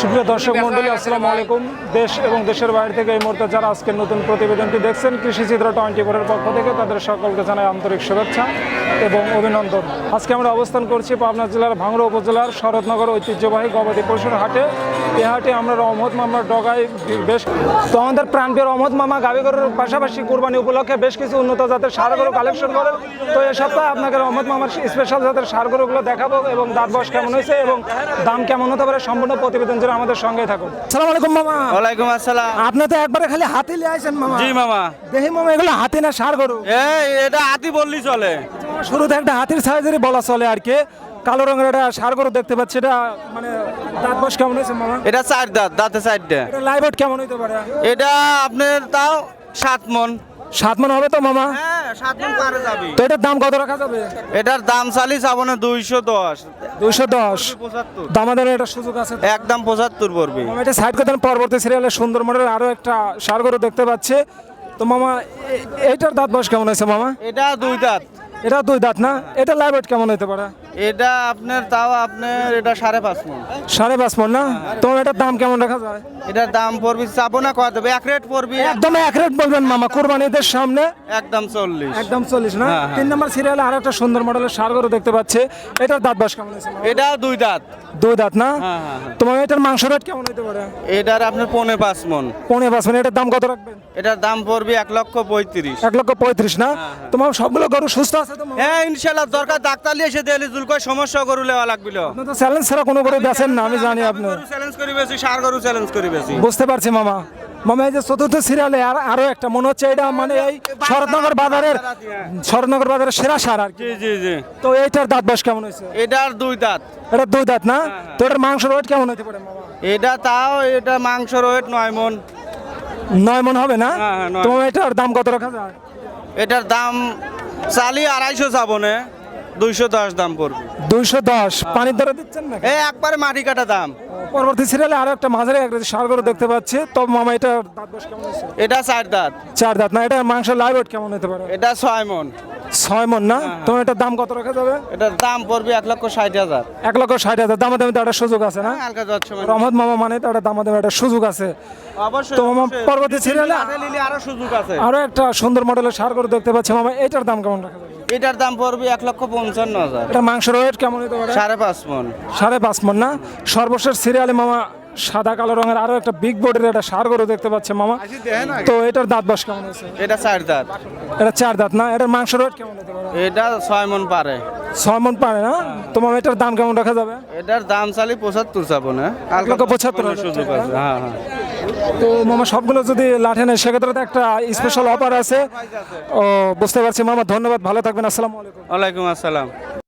সুপ্রিয় দর্শক মন্ডলী আসসালামু আলাইকুম। দেশ এবং দেশের বাইরে থেকে এই মুহূর্তে যারা আজকের নতুন প্রতিবেদনটি দেখছেন কৃষি চিত্র টোয়েন্টি ফোরের পক্ষ থেকে তাদের সকলকে জানাই আন্তরিক শুভেচ্ছা এবং অভিনন্দন। আজকে আমরা অবস্থান করছি পাবনা জেলার ভাঙড়া উপজেলার শরৎনগর ঐতিহ্যবাহী গবাদি পশুর হাটে। এ হাটে আমরা রহমত মামার ডগায় বেশ তো আমাদের প্রাণপ্রিয় রহমত মামা গাবিগরের পাশাপাশি কুরবানি উপলক্ষে বেশ কিছু উন্নত জাতের সারগরু কালেকশন করেন। তো এ সপ্তাহে আপনাকে রহমত মামার স্পেশাল জাতের সারগরুগুলো দেখাবো এবং দাঁত বয়স কেমন হয়েছে এবং দাম কেমন হতে পারে সম্পূর্ণ প্রতিবেদন জুড়ে আমাদের সঙ্গে থাকুন। সালাম আলাইকুম মামা। ওয়ালাইকুম আসসালাম। আপনি তো একবারে খালি হাতি লিয়ে আইছেন মামা। জি মামা। দেখি মামা এগুলো হাতি না সার গরু? এই এটা হাতি বললি চলে। শুরুতে একটা হাতির সাইজেরই বলা চলে আর কি। কালো রঙের একটা সার গরু দেখতে পাচ্ছি এটা মানে দাঁত বয়স কেমন হয়েছে মামা? এটা চার দাঁত দাঁতে চারটে এটা লাইভ কেমন হইতে পারে? এটা আপনার তাও সাত মন। সাত মন হবে তো মামা? হ্যাঁ তো এটার দাম কত রাখা যাবে? এটার দাম চালি চাবনে দুইশো দশ। দুইশো দশ। দামাদারের একটা সুযোগ আছে? একদম পঁচাত্তর পড়বি। এটা সাইড করতেন পরবর্তী সিরিয়ালে সুন্দর মডেলের আরও একটা সার গরু দেখতে পাচ্ছি। তো মামা এ- এইটার দাঁত বয়স কেমন হয়েছে মামা? এটা দুই দাঁত। এটা দুই দাঁত না? এটা লাইভ কেমন হইতে পারে? এটা আপনার তাও আপনার এটা সাড়ে পাঁচ মন। সাড়ে পাঁচ মন না? তোমার এটার দাম কেমন রাখা যায়? এটার দাম পড়বি চাবো না কত এক রেট পড়বি। একদম এক রেট বলবেন মামা কোরবানিদের সামনে। একদম চল্লিশ। একদম চল্লিশ না? হ্যাঁ, হ্যাঁ। তিন নম্বর সিরিয়ালে আরও একটা সুন্দর মডেলের সার গরু দেখতে পাচ্ছি। এটার দাঁত বাস কেমন এটা দুই দাঁত। দুই দাঁত না? হ্যাঁ। তোমার এটার মাংস রেট কেমন হইতে পারে? এটার আপনার পৌনে পাঁচ মন। পনেরো পাঁচ মানে এটার দাম কত রাখবেন? এটার দাম পড়বি এক লক্ষ পঁয়ত্রিশ। এক লক্ষ পঁয়ত্রিশ না? তোমার সবগুলো গরু সুস্থ আছে হ্যাঁ ইনশাল্লাহ দরকার ডাক্তার এসে দিলি জুলকয় সমস্যা গরু লেওয়া লাগবিল। তো চ্যালেঞ্জ ছাড়া কোনো গরু বেচেন না আমি জানি আপনি গরু চ্যালেঞ্জ করি বেশি সার গরু চ্যালেঞ্জ করি বেশি। বুঝতে পারছি মামা। মামা এই যে চতুর্থ সিরিয়ালে আর আরও একটা মনে হচ্ছে এটা মানে এই শরৎনগর বাজারের শরৎনগর বাজারের সেরা সার আর কি। জি জি জি। তো এইটার দাঁত বাস কেমন হয়েছে? এটার দুই দাঁত। এটা দুই দাঁত না? তো এটার মাংস রেট কেমন হইতে পারে মামা? এটা তাও এটা মাংস রোয়েট নয় মন। নয় মন হবে না? হ্যাঁ, হ্যাঁ, নয়। তোমার এটার দাম কত রাখা যায়? এটার দাম চালি আড়াইশো যাবনে দুইশো দশ দাম পড়বে দুইশো দশ। পানির দরে দিচ্ছেন না এই একবারে মাটি কাটা দাম। পরবর্তী সিরিয়ালে আরও একটা মাঝারি এক সারগর দেখতে পাচ্ছি। তো মামা এটা এটা চার দাঁত। চার দাঁত। না এটা মাংস লাইভ কেমন হতে পারে? এটা ছয় মন। ছয় মন না? তোমার এটার দাম কত রাখা যাবে? এটার দাম পড়বে এক লক্ষ ষাট হাজার। এক লক্ষ ষাট হাজার। দামা দামি তো একটা সুযোগ আছে না? মানে রহমত মামা মানে তো একটা দামা দামি একটা সুযোগ আছে। তো মামা পরবর্তী সিরিয়ালে আরও সুযোগ আছে। আরও একটা সুন্দর মডেলের সার গরু দেখতে পাচ্ছি মামা। এটার দাম কেমন রাখা যাবে? এটার দাম পড়বে এক লক্ষ পঞ্চান্ন হাজার। এটা মাংস রেট কেমন হতে পারে? সাড়ে পাঁচ মন। সাড়ে পাঁচ মন না? সর্বশেষ সিরিয়ালে মামা সাদা কালো রঙের আরও একটা বিগ বডির একটা সার গরু দেখতে পাচ্ছে মামা। তো এটার দাঁত বাস কেমন হয়েছে? এটা চার দাঁত। এটা চার দাঁত না? এটার মাংস রেট কেমন হতে পারে? এটা ছয় মন পারে। ছয় মন পারে না? তোমার এটার দাম কেমন রাখা যাবে? এটার দাম চালি পঁচাত্তর চাবো না। লক্ষ পঁচাত্তর সুযোগ আছে। হ্যাঁ হ্যাঁ। তো মামা সবগুলো যদি লাঠে নেয় সেক্ষেত্রে তো একটা স্পেশাল অফার আছে। ও বুঝতে পারছি মামা ধন্যবাদ ভালো থাকবেন আসসালামু আলাইকুম। ওয়ালাইকুম আসসালাম।